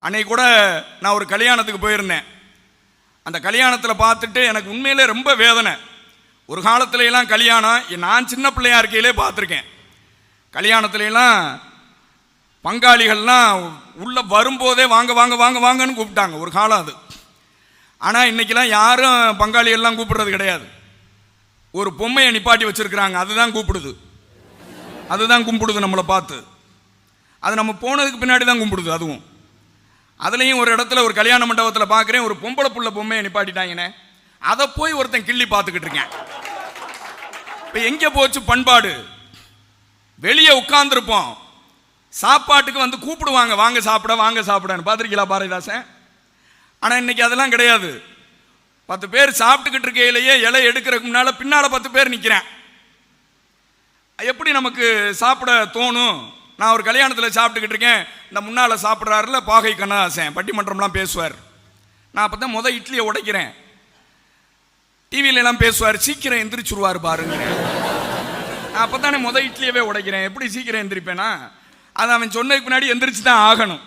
அன்னைக்கு கூட நான் ஒரு கல்யாணத்துக்கு போயிருந்தேன். அந்த கல்யாணத்தில் பார்த்துட்டு எனக்கு உண்மையிலே ரொம்ப வேதனை. ஒரு காலத்துலலாம் கல்யாணம் நான் சின்ன பிள்ளையா இருக்கையிலே பார்த்துருக்கேன். கல்யாணத்துலலாம் பங்காளிகள்லாம் உள்ளே வரும்போதே வாங்க வாங்க வாங்க வாங்கன்னு கூப்பிட்டாங்க. ஒரு காலம் அது. ஆனால் இன்னைக்கெல்லாம் யாரும் பங்காளிகள்லாம் கூப்பிடுறது கிடையாது. ஒரு பொம்மையை நிப்பாட்டி வச்சிருக்கிறாங்க. அதுதான் கூப்பிடுது. அதுதான் கும்பிடுது நம்மளை பார்த்து. அது நம்ம போனதுக்கு பின்னாடி தான் கும்பிடுது அதுவும். அதுலேயும் ஒரு இடத்துல ஒரு கல்யாண மண்டபத்தில் பார்க்குறேன் ஒரு பொம்பளை புள்ள பொம்மையை நிப்பாட்டிட்டாங்கண்ணே அதை போய் ஒருத்தன் கிள்ளி பார்த்துக்கிட்டு இருக்கேன். இப்போ எங்கே போச்சு பண்பாடு? வெளியே உட்காந்துருப்போம் சாப்பாட்டுக்கு வந்து கூப்பிடுவாங்க வாங்க சாப்பிட வாங்க சாப்பிடன்னு. பார்த்துருக்கீங்களா பாரதிதாசன்? ஆனால் இன்னைக்கு அதெல்லாம் கிடையாது. பத்து பேர் சாப்பிட்டுக்கிட்டு இருக்கையிலேயே இலை எடுக்கிறதுக்கு முன்னால் பின்னால் பத்து பேர் நிற்கிறேன் எப்படி நமக்கு சாப்பிட தோணும்? நான் ஒரு கல்யாணத்தில் சாப்பிட்டுக்கிட்டு இருக்கேன். இந்த முன்னால் சாப்பிட்றாருல பாகை கண்ணதாசன் பட்டிமன்றம்லாம் பேசுவார். நான் அப்போ தான் முதல் இட்லியை உடைக்கிறேன். டிவியிலலாம் பேசுவார் சீக்கிரம் எந்திரிச்சிருவார் பாருங்க. நான் அப்போ தானே முதல் இட்லியவே உடைக்கிறேன். எப்படி சீக்கிரம் எந்திரிப்பேனா? அதை அவன் சொன்னதுக்கு பின்னாடி எந்திரிச்சு தான் ஆகணும்.